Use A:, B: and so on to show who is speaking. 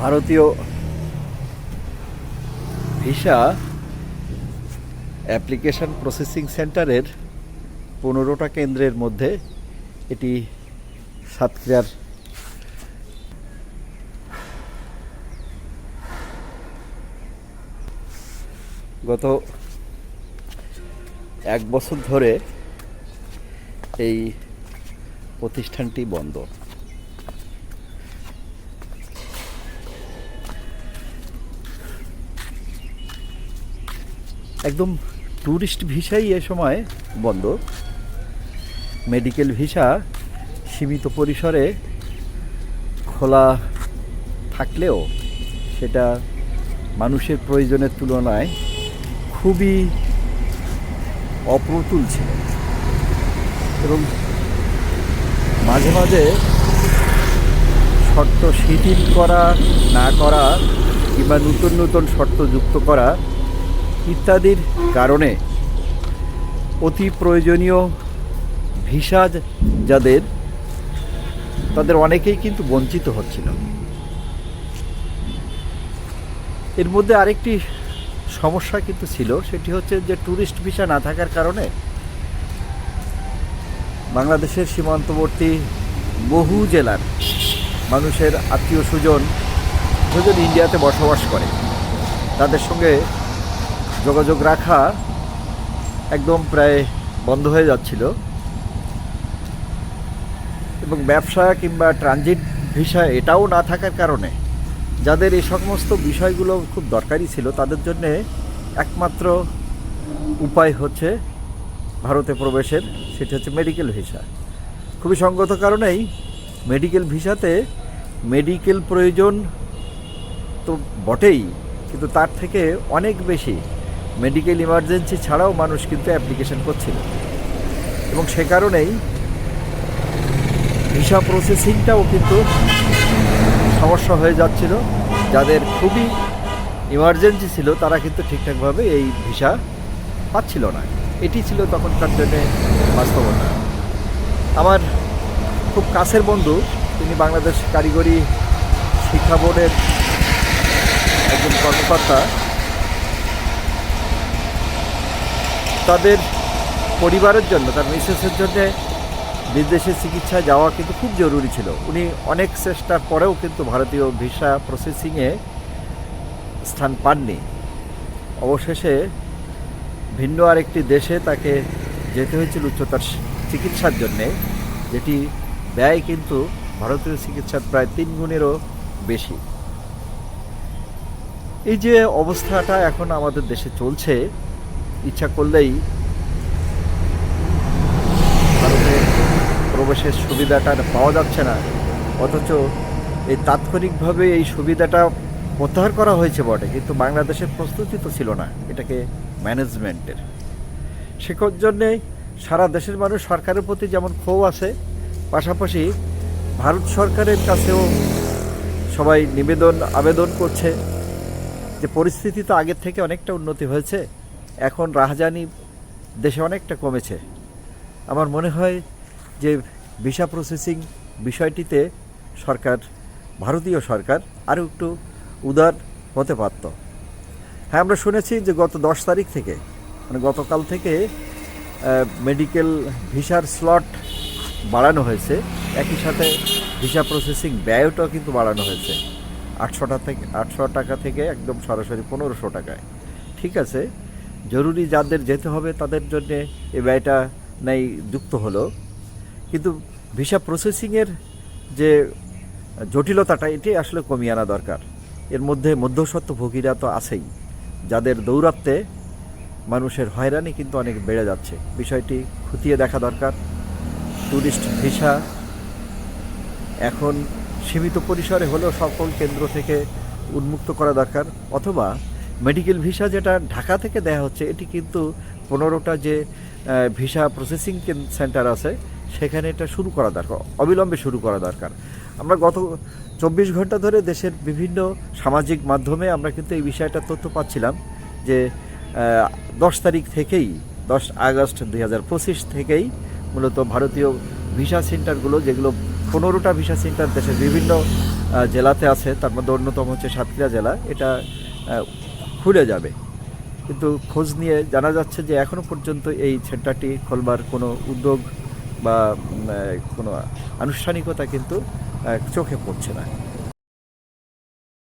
A: ভারতীয় visa application processing সেন্টারের পনেরোটা কেন্দ্রের মধ্যে এটি সাতক্ষীরার গত এক বছর ধরে এই প্রতিষ্ঠানটি বন্ধ। একদম ট্যুরিস্ট ভিসাই এ সময় বন্ধ মেডিকেল ভিসা সীমিত পরিসরে খোলা থাকলেও সেটা মানুষের প্রয়োজনের তুলনায় খুবই অপ্রতুল ছিল। এবং মাঝে মাঝে শর্ত শিথিল করা না করা কিংবা নতুন নতুন শর্ত যুক্ত করা ইত্যাদির কারণে অতি প্রয়োজনীয় ভিসা যাদের, তাদের অনেকেই কিন্তু বঞ্চিত হচ্ছিল। এর মধ্যে আরেকটি সমস্যা কিন্তু ছিল, সেটি হচ্ছে যে ট্যুরিস্ট ভিসা না থাকার কারণে বাংলাদেশের সীমান্তবর্তী বহু জেলার মানুষের আত্মীয় স্বজন স্বজন ইন্ডিয়াতে বসবাস করে। তাদের সঙ্গে যোগাযোগ রাখা একদম প্রায় বন্ধ হয়ে যাচ্ছিল। এবং ব্যবসা কিংবা ট্রানজিট ভিসা এটাও না থাকার কারণে যাদের এই সমস্ত বিষয়গুলো খুব দরকারি ছিল, তাদের জন্যে একমাত্র উপায় হচ্ছে ভারতে প্রবেশের, সেটি হচ্ছে মেডিকেল ভিসা। খুবই সঙ্গত কারণেই মেডিকেল ভিসাতে মেডিকেল প্রয়োজন তো বটেই, কিন্তু তার থেকে অনেক বেশি মেডিকেল ইমার্জেন্সি ছাড়াও মানুষ কিন্তু অ্যাপ্লিকেশন করছিল। এবং সে কারণেই ভিসা প্রসেসিংটাও কিন্তু সমস্যা হয়ে যাচ্ছিল। যাদের খুবই ইমার্জেন্সি ছিল, তারা কিন্তু ঠিকঠাকভাবে এই ভিসা পাচ্ছিল না। এটি ছিল তখনকার জন্যে বাস্তবতা। আমার খুব কাছের বন্ধু, তিনি বাংলাদেশ কারিগরি শিক্ষা বোর্ডের একজন কর্মকর্তা। তাদের পরিবারের জন্য, তার মিসেসের জন্যে বিদেশে চিকিৎসা যাওয়া কিন্তু খুব জরুরি ছিল। উনি অনেক চেষ্টার পরেও কিন্তু ভারতীয় ভিসা প্রসেসিংয়ে স্থান পাননি। অবশেষে ভিন্ন আরেকটি দেশে তাকে যেতে হয়েছিল উচ্চতার চিকিৎসার জন্যে, যেটি ব্যয় কিন্তু ভারতীয় চিকিৎসার প্রায় তিন গুণেরও বেশি। এই যে অবস্থাটা এখন আমাদের দেশে চলছে ইচ্ছা করলেই ভারতে প্রবেশের সুবিধাটা পাওয়া যাচ্ছে না। অথচ এই তাৎক্ষণিকভাবে এই সুবিধাটা প্রত্যাহার করা হয়েছে বটে, কিন্তু বাংলাদেশের প্রস্তুতি তো ছিল না এটাকে ম্যানেজমেন্টের। সে জন্যে সারা দেশের মানুষ সরকারের প্রতি যেমন ক্ষোভ আছে, পাশাপাশি ভারত সরকারের কাছেও সবাই নিবেদন, আবেদন করছে যে পরিস্থিতি তো আগের থেকে অনেকটা উন্নতি হয়েছে। এখন রাহাজানি দেশে অনেকটা কমেছে। আমার মনে হয় যে ভিসা প্রসেসিং বিষয়টিতে সরকার, ভারতীয় সরকার আরও একটু উদার হতে পারত। হ্যাঁ আমরা শুনেছি যে গত দশ তারিখ থেকে মানে গতকাল থেকে মেডিকেল ভিসার স্লট বাড়ানো হয়েছে। একই সাথে ভিসা প্রসেসিং ব্যয়টাও কিন্তু বাড়ানো হয়েছে। আটশোটা থেকে, আটশো টাকা থেকে একদম সরাসরি পনেরোশো টাকায়। ঠিক আছে জরুরি যাদের যেতে হবে তাদের জন্য এই ব্যয়টা নেই, যুক্ত হলো। কিন্তু ভিসা প্রসেসিংয়ের যে জটিলতাটা, এটি আসলে কমিয়ে আনা দরকার। এর মধ্যে মধ্যস্বত্ব ভোগীরা তো আছেই। যাদের দৌরাত্মে মানুষের হয়রানি কিন্তু অনেক বেড়ে যাচ্ছে। বিষয়টি খতিয়ে দেখা দরকার। ট্যুরিস্ট ভিসা এখন সীমিত পরিসরে হলেও সকল কেন্দ্র থেকে উন্মুক্ত করা দরকার, অথবা মেডিকেল ভিসা যেটা ঢাকা থেকে দেয়া হচ্ছে, এটি কিন্তু পনেরোটা যে ভিসা প্রসেসিং সেন্টার আছে, সেখানে এটা শুরু করা দরকার, অবিলম্বে শুরু করা দরকার। আমরা গত চব্বিশ ঘণ্টা ধরে দেশের বিভিন্ন সামাজিক মাধ্যমে আমরা কিন্তু এই বিষয়টা তথ্য পাচ্ছিলাম যে দশ তারিখ থেকেই, দশ আগস্ট দুই হাজার পঁচিশ থেকেই মূলত ভারতীয় ভিসা সেন্টারগুলো, যেগুলো পনেরোটা ভিসা সেন্টার দেশের বিভিন্ন জেলাতে আছে, তার মধ্যে অন্যতম হচ্ছে সাতক্ষীরা জেলা। এটা খুলে যাবে। কিন্তু খোঁজ নিয়ে জানা যাচ্ছে যে এখনও পর্যন্ত এই সেন্টারটি খোলবার কোনো উদ্যোগ বা কোনো আনুষ্ঠানিকতা কিন্তু চোখে পড়ছে না।